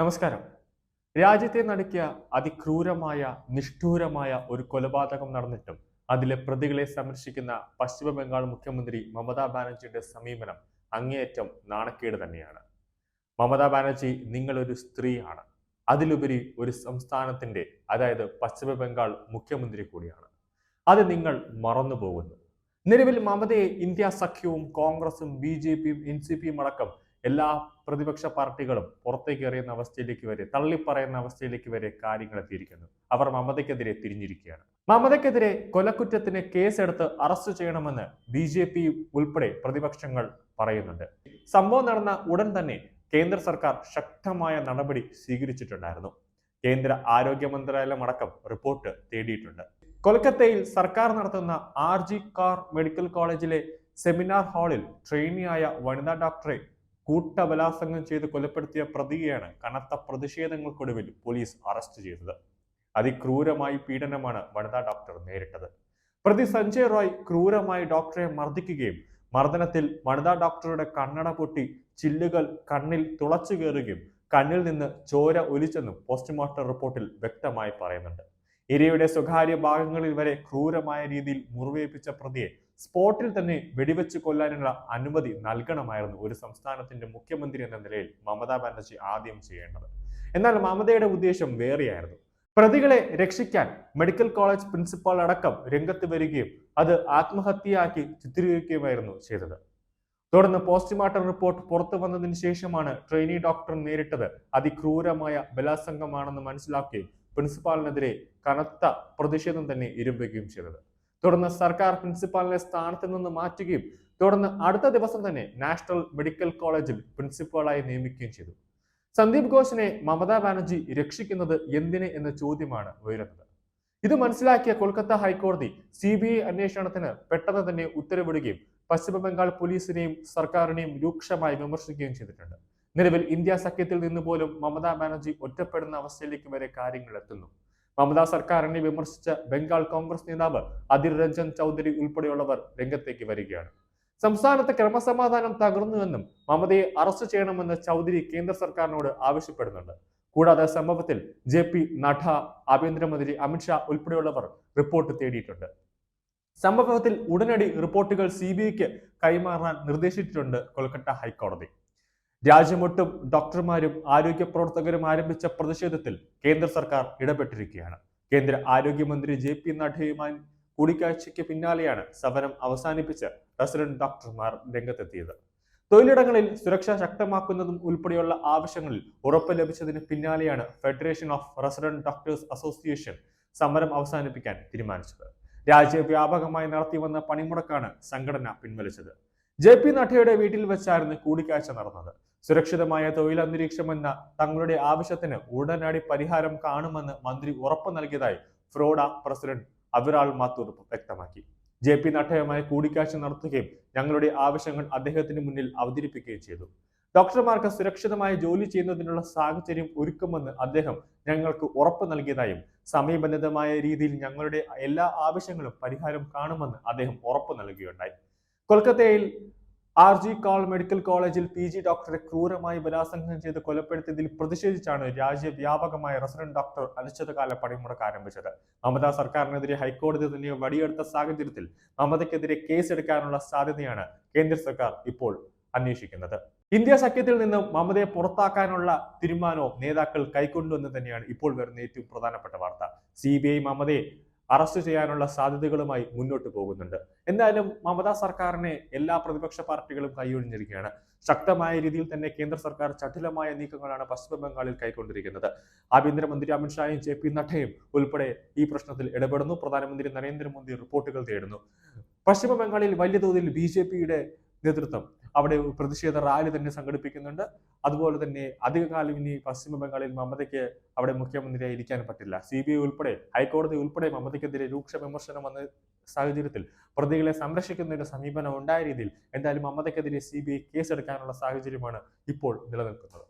നമസ്കാരം. രാജ്യത്തെ നടുക്കിയ അതിക്രൂരമായ നിഷ്ഠൂരമായ ഒരു കൊലപാതകം നടന്നിട്ടും അതിലെ പ്രതികളെ സംരക്ഷിക്കുന്ന പശ്ചിമ ബംഗാൾ മുഖ്യമന്ത്രി മമതാ ബാനർജിയുടെ സമീപനം അങ്ങേയറ്റം നാണക്കേട് തന്നെയാണ്. മമതാ ബാനർജി നിങ്ങളൊരു സ്ത്രീയാണ്. അതിലുപരി ഒരു സംസ്ഥാനത്തിന്റെ അതായത് പശ്ചിമ ബംഗാൾ മുഖ്യമന്ത്രി കൂടിയാണ്. അത് നിങ്ങൾ മറന്നു പോകുന്നു. നിലവിൽ മമതയെ ഇന്ത്യ സഖ്യവും കോൺഗ്രസും ബി ജെ പിയും എൻ സി പിയും അടക്കം എല്ലാ പ്രതിപക്ഷ പാർട്ടികളും പുറത്തേക്ക് എറിയുന്ന അവസ്ഥയിലേക്ക് വരെ തള്ളിപ്പറയുന്ന അവസ്ഥയിലേക്ക് വരെ കാര്യങ്ങൾ എത്തിയിരിക്കുന്നു അവർ മമതയ്ക്കെതിരെ തിരിഞ്ഞിരിക്കുകയാണ്. മമതയ്ക്കെതിരെ കൊലക്കുറ്റത്തിന് കേസെടുത്ത് അറസ്റ്റ് ചെയ്യണമെന്ന് ബി ജെ പി ഉൾപ്പെടെ പ്രതിപക്ഷങ്ങൾ പറയുന്നുണ്ട്. സംഭവം നടന്ന ഉടൻ തന്നെ കേന്ദ്ര സർക്കാർ ശക്തമായ നടപടി സ്വീകരിച്ചിട്ടുണ്ടായിരുന്നു. കേന്ദ്ര ആരോഗ്യ മന്ത്രാലയം അടക്കം റിപ്പോർട്ട് തേടിയിട്ടുണ്ട്. കൊൽക്കത്തയിൽ സർക്കാർ നടത്തുന്ന ആർ ജി കാർ മെഡിക്കൽ കോളേജിലെ സെമിനാർ ഹാളിൽ ട്രെയിനിയായ വനിതാ ഡോക്ടറെ കൂട്ടബലാത്സംഗം ചെയ്ത് കൊലപ്പെടുത്തിയ പ്രതിയെയാണ് കനത്ത പ്രതിഷേധങ്ങൾക്കൊടുവിൽ പോലീസ് അറസ്റ്റ് ചെയ്തത്. അതിക്രൂരമായി പീഡനമാണ് വനിതാ ഡോക്ടർ നേരിട്ടത്. പ്രതി സഞ്ജയ് റോയ് ക്രൂരമായി ഡോക്ടറെ മർദ്ദിക്കുകയും മർദ്ദനത്തിൽ വനിതാ ഡോക്ടറുടെ കണ്ണട പൊട്ടി ചില്ലുകൾ കണ്ണിൽ തുളച്ചു കയറുകയും കണ്ണിൽ നിന്ന് ചോര ഒലിച്ചെന്നും പോസ്റ്റ്മോർട്ടം റിപ്പോർട്ടിൽ വ്യക്തമായി പറയുന്നുണ്ട്. ഇരയുടെ സ്വകാര്യ ഭാഗങ്ങളിൽ വരെ ക്രൂരമായ രീതിയിൽ മുറിവേൽപ്പിച്ച പ്രതിയെ സ്പോട്ടിൽ തന്നെ വെടിവെച്ച് കൊല്ലാനുള്ള അനുമതി നൽകണമായിരുന്നു ഒരു സംസ്ഥാനത്തിന്റെ മുഖ്യമന്ത്രി എന്ന നിലയിൽ മമതാ ബാനർജി ആദ്യം ചെയ്യേണ്ടത്. എന്നാൽ മമതയുടെ ഉദ്ദേശം വേറെയായിരുന്നു. പ്രതികളെ രക്ഷിക്കാൻ മെഡിക്കൽ കോളേജ് പ്രിൻസിപ്പാൾ അടക്കം രംഗത്ത് വരികയും അത് ആത്മഹത്യയാക്കി ചിത്രീകരിക്കുകയുമായിരുന്നു ചെയ്തത്. തുടർന്ന് പോസ്റ്റ്മോർട്ടം റിപ്പോർട്ട് പുറത്തു വന്നതിന് ശേഷമാണ് ട്രെയിനി ഡോക്ടർ നേരിട്ടത് അതിക്രൂരമായ ബലാസംഗമാണെന്ന് മനസ്സിലാക്കുകയും പ്രിൻസിപ്പാളിനെതിരെ കനത്ത പ്രതിഷേധം തന്നെ ഇരുമ്പുകയും ചെയ്തത്. തുടർന്ന് സർക്കാർ പ്രിൻസിപ്പാളിനെ സ്ഥാനത്ത് നിന്ന് മാറ്റുകയും തുടർന്ന് അടുത്ത ദിവസം തന്നെ നാഷണൽ മെഡിക്കൽ കോളേജിൽ പ്രിൻസിപ്പാളായി നിയമിക്കുകയും ചെയ്തു. സന്ദീപ് ഘോഷിനെ മമതാ ബാനർജി രക്ഷിക്കുന്നത് എന്തിന് എന്ന ചോദ്യമാണ് ഉയരുന്നത്. ഇത് മനസ്സിലാക്കിയ കൊൽക്കത്ത ഹൈക്കോടതി സി ബി ഐ അന്വേഷണത്തിന് പെട്ടെന്ന് തന്നെ ഉത്തരവിടുകയും പശ്ചിമബംഗാൾ പോലീസിനെയും സർക്കാരിനെയും രൂക്ഷമായി വിമർശിക്കുകയും ചെയ്തിട്ടുണ്ട്. നിലവിൽ ഇന്ത്യ സഖ്യത്തിൽ നിന്ന് പോലും മമതാ ബാനർജി ഒറ്റപ്പെടുന്ന അവസ്ഥയിലേക്ക് വരെ കാര്യങ്ങൾ എത്തുന്നു. മമതാ സർക്കാരിനെ വിമർശിച്ച ബംഗാൾ കോൺഗ്രസ് നേതാവ് അധിർ രഞ്ജൻ ചൗധരി ഉൾപ്പെടെയുള്ളവർ രംഗത്തേക്ക് വരികയാണ്. സംസ്ഥാനത്ത് ക്രമസമാധാനം തകർന്നുവെന്നും മമതയെ അറസ്റ്റ് ചെയ്യണമെന്ന് ചൗധരി കേന്ദ്ര സർക്കാരിനോട് ആവശ്യപ്പെടുന്നുണ്ട്. കൂടാതെ സംഭവത്തിൽ ജെ പി നഡ ആഭ്യന്തരമന്ത്രി അമിത്ഷാ ഉൾപ്പെടെയുള്ളവർ റിപ്പോർട്ട് തേടിയിട്ടുണ്ട്. സംഭവത്തിൽ ഉടനടി റിപ്പോർട്ടുകൾ സി ബി ഐക്ക് കൈമാറാൻ നിർദ്ദേശിച്ചിട്ടുണ്ട് കൊൽക്കത്ത ഹൈക്കോടതി. രാജ്യമൊട്ടും ഡോക്ടർമാരും ആരോഗ്യ പ്രവർത്തകരും ആരംഭിച്ച പ്രതിഷേധത്തിൽ കേന്ദ്ര സർക്കാർ ഇടപെട്ടിരിക്കുകയാണ്. കേന്ദ്ര ആരോഗ്യമന്ത്രി ജെ പി നഡ്ഡയുമായി കൂടിക്കാഴ്ചയ്ക്ക് പിന്നാലെയാണ് സമരം അവസാനിപ്പിച്ച് റെസിഡന്റ് ഡോക്ടർമാർ രംഗത്തെത്തിയത്. തൊഴിലിടങ്ങളിൽ സുരക്ഷ ശക്തമാക്കുന്നതും ഉൾപ്പെടെയുള്ള ആവശ്യങ്ങളിൽ ഉറപ്പ് ലഭിച്ചതിന് പിന്നാലെയാണ് federation of resident doctors association സമരം അവസാനിപ്പിക്കാൻ തീരുമാനിച്ചത്. രാജ്യവ്യാപകമായി നടത്തിവന്ന പണിമുടക്കാണ് സംഘടന പിൻവലിച്ചത്. ജെ പി നഡ്ഡയുടെ വീട്ടിൽ വെച്ചായിരുന്നു കൂടിക്കാഴ്ച നടന്നത്. സുരക്ഷിതമായ തൊഴിലന്തരീക്ഷമെന്ന തങ്ങളുടെ ആവശ്യത്തിന് ഉടനടി പരിഹാരം കാണുമെന്ന് മന്ത്രി ഉറപ്പു നൽകിയതായി ഫ്രോഡ പ്രസിഡന്റ് അവിറാൾ മാത്തൂർ വ്യക്തമാക്കി. ജെ പി നഡ്ഡയുമായി കൂടിക്കാഴ്ച നടത്തുകയും ഞങ്ങളുടെ ആവശ്യങ്ങൾ അദ്ദേഹത്തിന് മുന്നിൽ അവതരിപ്പിക്കുകയും ചെയ്തു. ഡോക്ടർമാർക്ക് സുരക്ഷിതമായി ജോലി ചെയ്യുന്നതിനുള്ള സാഹചര്യം ഒരുക്കുമെന്ന് അദ്ദേഹം ഞങ്ങൾക്ക് ഉറപ്പ് നൽകിയതായും സമയബന്ധിതമായ രീതിയിൽ ഞങ്ങളുടെ എല്ലാ ആവശ്യങ്ങളും പരിഹാരം കാണുമെന്ന് അദ്ദേഹം ഉറപ്പ് നൽകുകയുണ്ടായി. കൊൽക്കത്തയിൽ ആർ ജി കാൾ മെഡിക്കൽ കോളേജിൽ പി ജി ഡോക്ടറെ ക്രൂരമായി ബലാത്സംഗം ചെയ്ത് കൊലപ്പെടുത്തിയതിൽ പ്രതിഷേധിച്ചാണ് രാജ്യവ്യാപകമായ റെസിഡന്റ് ഡോക്ടർ അനിശ്ചിതകാല പണിമുടക്ക് ആരംഭിച്ചത്. മമതാ സർക്കാരിനെതിരെ ഹൈക്കോടതി തന്നെ വടിയെടുത്ത സാഹചര്യത്തിൽ മമതയ്ക്കെതിരെ കേസെടുക്കാനുള്ള സാധ്യതയാണ് കേന്ദ്ര സർക്കാർ ഇപ്പോൾ അന്വേഷിക്കുന്നത്. ഇന്ത്യ സഖ്യത്തിൽ നിന്നും മമതയെ പുറത്താക്കാനുള്ള തീരുമാനവും നേതാക്കൾ കൈക്കൊണ്ടു എന്ന് തന്നെയാണ് ഇപ്പോൾ വരുന്ന ഏറ്റവും പ്രധാനപ്പെട്ട വാർത്ത. സി ബി ഐ മമതയെ അറസ്റ്റ് ചെയ്യാനുള്ള സാധ്യതകളുമായി മുന്നോട്ട് പോകുന്നുണ്ട്. എന്തായാലും മമതാ സർക്കാരിനെ എല്ലാ പ്രതിപക്ഷ പാർട്ടികളും കൈയൊഴിഞ്ഞിരിക്കുകയാണ്. ശക്തമായ രീതിയിൽ തന്നെ കേന്ദ്ര സർക്കാർ ചഠിലമായ നീക്കങ്ങളാണ് പശ്ചിമ ബംഗാളിൽ കൈക്കൊണ്ടിരിക്കുന്നത്. ആഭ്യന്തരമന്ത്രി അമിത്ഷായും ജെ പി നഡ്ഡയും ഉൾപ്പെടെ ഈ പ്രശ്നത്തിൽ ഇടപെടുന്നു. പ്രധാനമന്ത്രി നരേന്ദ്രമോദി റിപ്പോർട്ടുകൾ തേടുന്നു. പശ്ചിമ ബംഗാളിൽ വലിയ തോതിൽ ബി നേതൃത്വം അവിടെ പ്രതിഷേധ റാലി തന്നെ സംഘടിപ്പിക്കുന്നുണ്ട്. അതുപോലെ തന്നെ അധികകാലം ഇനി പശ്ചിമ ബംഗാളിൽ മമതയ്ക്ക് അവിടെ മുഖ്യമന്ത്രിയായി ഇരിക്കാൻ പറ്റില്ല. സി ബി ഐ ഉൾപ്പെടെ ഹൈക്കോടതി ഉൾപ്പെടെ മമതയ്ക്കെതിരെ രൂക്ഷ വിമർശനം വന്ന സാഹചര്യത്തിൽ പ്രതികളെ സംരക്ഷിക്കുന്നതിന്റെ സമീപനം ഉണ്ടായ രീതിയിൽ എന്തായാലും മമതയ്ക്കെതിരെ സി ബി ഐ കേസെടുക്കാനുള്ള സാഹചര്യമാണ് ഇപ്പോൾ നിലനിൽക്കുന്നത്.